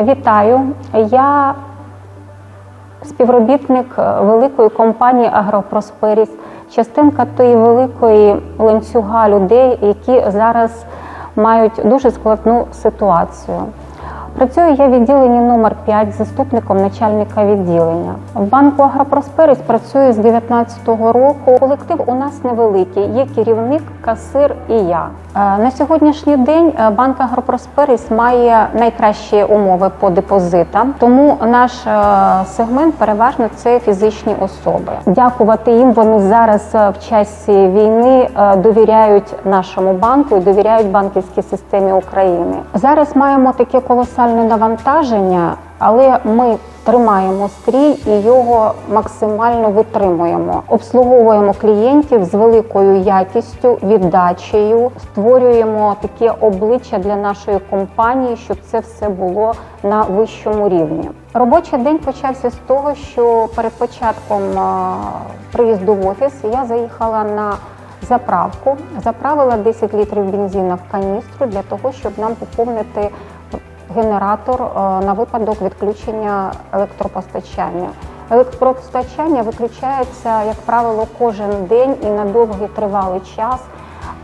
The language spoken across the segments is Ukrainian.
Вітаю. Я співробітник е, великої компанії Агропросперіс, частинка тої великої ланцюга людей, які зараз мають дуже складну ситуацію. Працюю я в відділенні номер 5 заступником начальника відділення. В банку Агропросперіс працюю з 2019 року. Колектив у нас невеликий. Є керівник, касир і я. Е, На сьогоднішній день е, банк Агропросперіс має найкращі умови по депозитам, тому наш е, сегмент переважно це фізичні особи. Дякувати їм. Вони зараз в часі війни довіряють нашому банку і довіряють банківській системі України. Зараз маємо таке колосальне навантаження, але ми тримаємо стрій і його максимально витримуємо. Обслуговуємо клієнтів з великою якістю, віддачею, створюємо таке обличчя для нашої компанії, щоб це все було на вищому рівні. Робочий день почався з того, що перед початком приїзду в офіс я заїхала на заправку, заправила 10 літрів бензину в каністру для того, щоб нам поповнити генератор е, на випадок відключення електропостачання. Електропостачання виключається, як правило, кожен день і на довгий тривалий час.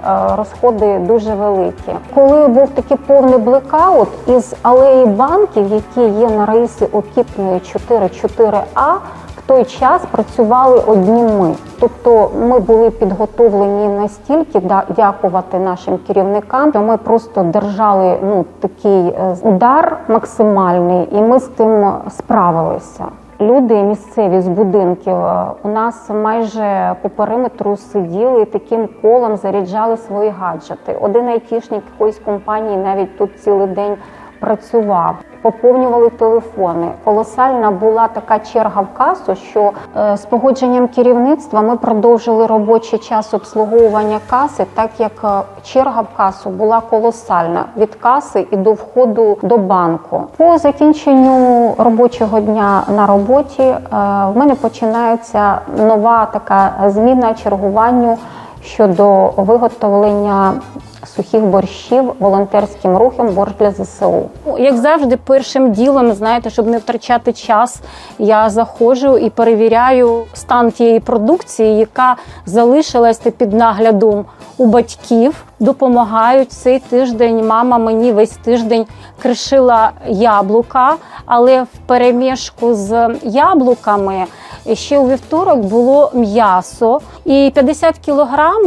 Е, Розходи дуже великі. Коли був такий повний блекаут із алеї банків, які є на рейсі Окіпної 4-4А, в той час працювали одні ми. Тобто ми були підготовлені настільки дякувати нашим керівникам, що ми просто держали ну такий е, удар максимальний, і ми з тим справилися. Люди місцеві з будинків е, у нас майже по периметру сиділи і таким колом заряджали свої гаджети. Один айтішник якоїсь компанії навіть тут цілий день працював, поповнювали телефони. Колосальна була така черга в касу, що е, з погодженням керівництва ми продовжили робочий час обслуговування каси, так як е, черга в касу була колосальна від каси і до входу до банку. По закінченню робочого дня на роботі е, в мене починається нова така зміна чергуванню щодо виготовлення сухих борщів волонтерським рухом борщ для ЗСУ. Ну, Як завжди, першим ділом, знаєте, щоб не втрачати час, я заходжу і перевіряю стан тієї продукції, яка залишилася під наглядом у батьків. Допомагають цей тиждень. Мама мені весь тиждень кришила яблука, але в перемішку з яблуками. Ще у вівторок було м'ясо, і 50 кілограм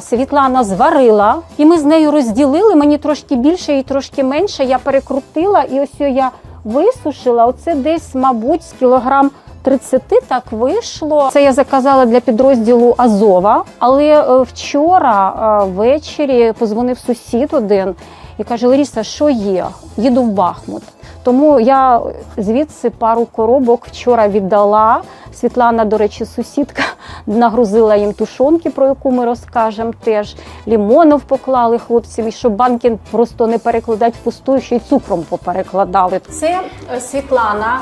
Світлана зварила, і ми з нею розділили. Мені трошки більше і трошки менше. Я перекрутила, і ось я висушила. Оце десь, мабуть, з кілограм 30 так вийшло. Це я заказала для підрозділу Азова. Але е, вчора е, ввечері позвонив сусід один і каже: Ларіса, що є? Їду в Бахмут. Тому я звідси пару коробок вчора віддала. Світлана, до речі, сусідка нагрузила їм тушонки, про яку ми розкажемо теж. Лімонов поклали хлопцям, і щоб банки просто не перекладати впустую, ще й цукром поперекладали. Це е, Світлана.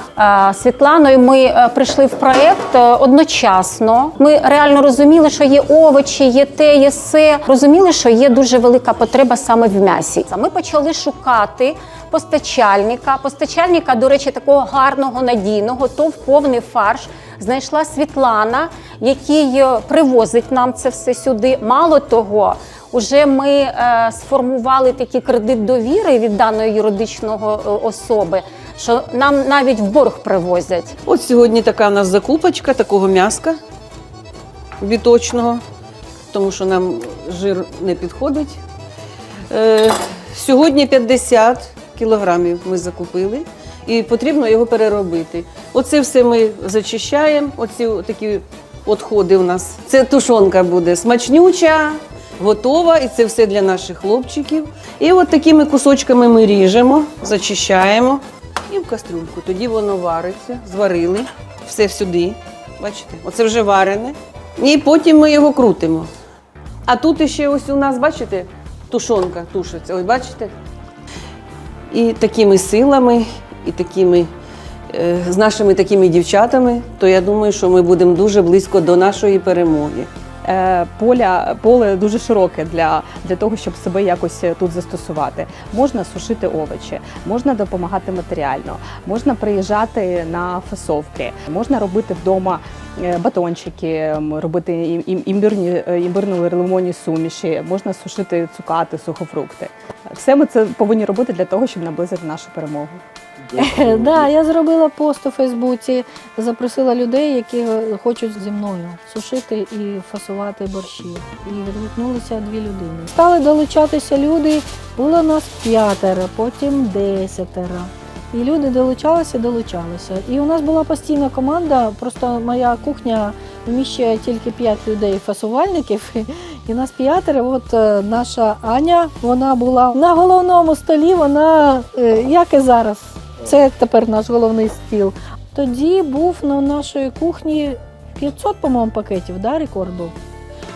Е, Світланою ми е, прийшли в проект одночасно. Ми реально розуміли, що є овочі, є те, є все. Розуміли, що є дуже велика потреба саме в м'ясі. Ми почали шукати постачальника. Постачальника, до речі, такого гарного, надійного, то в повний фарш. Знайшла Світлана, який е, привозить нам це все сюди. Мало того, уже ми е, сформували такий кредит довіри від даної юридичного е, особи, що нам навіть в борг привозять. От сьогодні така у нас закупочка такого м'яска біточного, тому що нам жир не підходить. Е, сьогодні 50 кілограмів ми закупили і потрібно його переробити. Оце все ми зачищаємо, оці такі відходи у нас. Це тушонка буде смачнюча, готова, і це все для наших хлопчиків. І от такими кусочками ми ріжемо, зачищаємо і в кастрюльку. Тоді воно вариться, зварили, все сюди. Бачите, оце вже варене. І потім ми його крутимо. А тут ще ось у нас, бачите, тушонка тушиться. Ось бачите? І такими силами, і такими, е, з нашими такими дівчатами, то я думаю, що ми будемо дуже близько до нашої перемоги. Е, поля поле дуже широке для, для того, щоб себе якось е, тут застосувати. Можна сушити овочі, можна допомагати матеріально, можна приїжджати на фасовки, можна робити вдома. е, Батончики, робити ім- ім- імбирні е, імбирно-лимонні суміші, можна сушити цукати, сухофрукти. Все ми це повинні робити для того, щоб наблизити нашу перемогу. Да, я зробила пост у Фейсбуці, запросила людей, які е, хочуть зі мною сушити і фасувати борщі. І відгукнулися дві людини. Стали долучатися люди, було нас п'ятеро, потім десятеро. І люди долучалися, долучалися. І у нас була постійна команда. Просто моя кухня вміщує тільки п'ять людей фасувальників. І нас п'ятеро. От е, наша Аня, вона була на головному столі. Вона е, як і зараз. Це тепер наш головний стіл. Тоді був на нашої кухні 500, по-моєму, пакетів, да, рекорд був.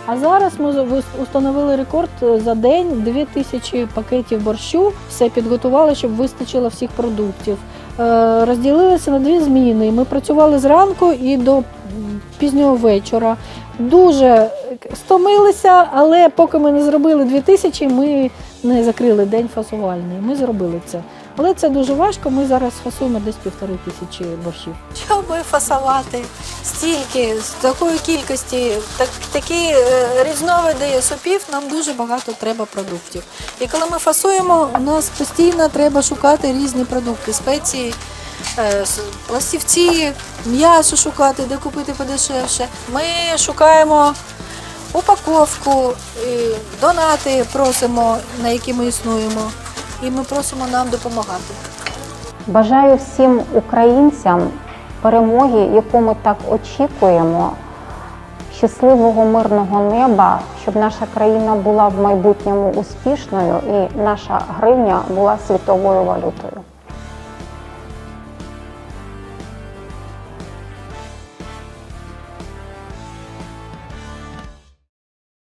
А зараз ми установили рекорд е, за день 2000 пакетів борщу. Все підготували, щоб вистачило всіх продуктів. Е, Розділилися на дві зміни. Ми працювали зранку і до пізнього вечора. Дуже е, стомилися, але поки ми не зробили 2000, ми не закрили день фасувальний. Ми зробили це. Але це дуже важко. Ми зараз фасуємо десь півтори тисячі борщів. Щоб фасувати стільки з такої кількості, так, такі е, різновиди супів, нам дуже багато треба продуктів. І коли ми фасуємо, у нас постійно треба шукати різні продукти, спеції. е, Пластівці, м'ясо шукати, де купити подешевше. Ми шукаємо упаковку, донати просимо, на які ми існуємо, і ми просимо нам допомагати. Бажаю всім українцям перемоги, яку ми так очікуємо, щасливого мирного неба, щоб наша країна була в майбутньому успішною і наша гривня була світовою валютою.